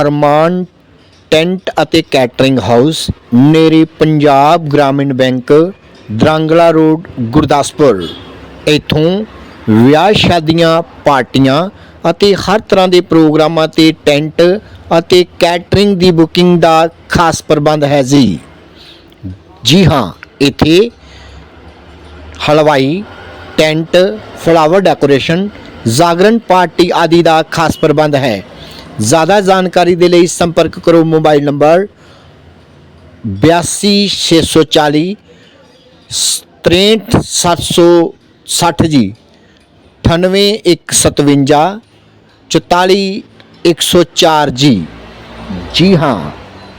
ਅਰਮਾਨ tent ਅਤੇ catering house, ਨੇੜੇ Punjab Gramin bank, Darangla road, Gurdaspur. ਇਥੋਂ ਵਿਆਹ ਸ਼ਾਦੀਆਂ, ਪਾਰਟੀਆਂ ਅਤੇ ਹਰ ਤਰ੍ਹਾਂ ਦੇ ਪ੍ਰੋਗਰਾਮਾਂ ਤੇ ਟੈਂਟ ਅਤੇ ਕੈਟਰਿੰਗ ਦੀ ਬੁਕਿੰਗ ਦਾ ਖਾਸ ਪ੍ਰਬੰਧ ਹੈ ਜੀ। ਜੀ ਹਾਂ, ਇੱਥੇ ਹਲਵਾਈ, ਟੈਂਟ, ਫਲਾਵਰ ਡੈਕੋਰੇਸ਼ਨ, ਜਾਗਰਣ ਪਾਰਟੀ ਆਦਿ ਦਾ ਖਾਸ ਪ੍ਰਬੰਧ ਹੈ। ਜ਼ਿਆਦਾ ਜਾਣਕਾਰੀ ਦੇ ਲਈ ਸੰਪਰਕ ਕਰੋ ਮੋਬਾਈਲ ਨੰਬਰ 82640 63760 ਜੀ 98157 44104 ਜੀ ਜੀ ਹਾਂ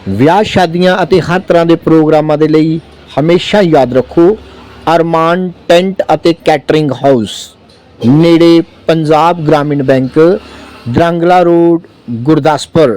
ਵਿਆਹ ਸ਼ਾਦੀਆਂ ਅਤੇ ਹਰ ਤਰ੍ਹਾਂ ਦੇ ਪ੍ਰੋਗਰਾਮਾਂ ਦੇ ਲਈ ਹਮੇਸ਼ਾ ਯਾਦ ਰੱਖੋ ਅਰਮਾਨ ਟੈਂਟ ਅਤੇ ਕੈਟਰਿੰਗ ਹਾਊਸ ਨੇੜੇ ਪੰਜਾਬ ਗ੍ਰਾਮੀਣ ਬੈਂਕ ਦਰੰਗਲਾ ਰੋਡ ਗੁਰਦਾਸਪੁਰ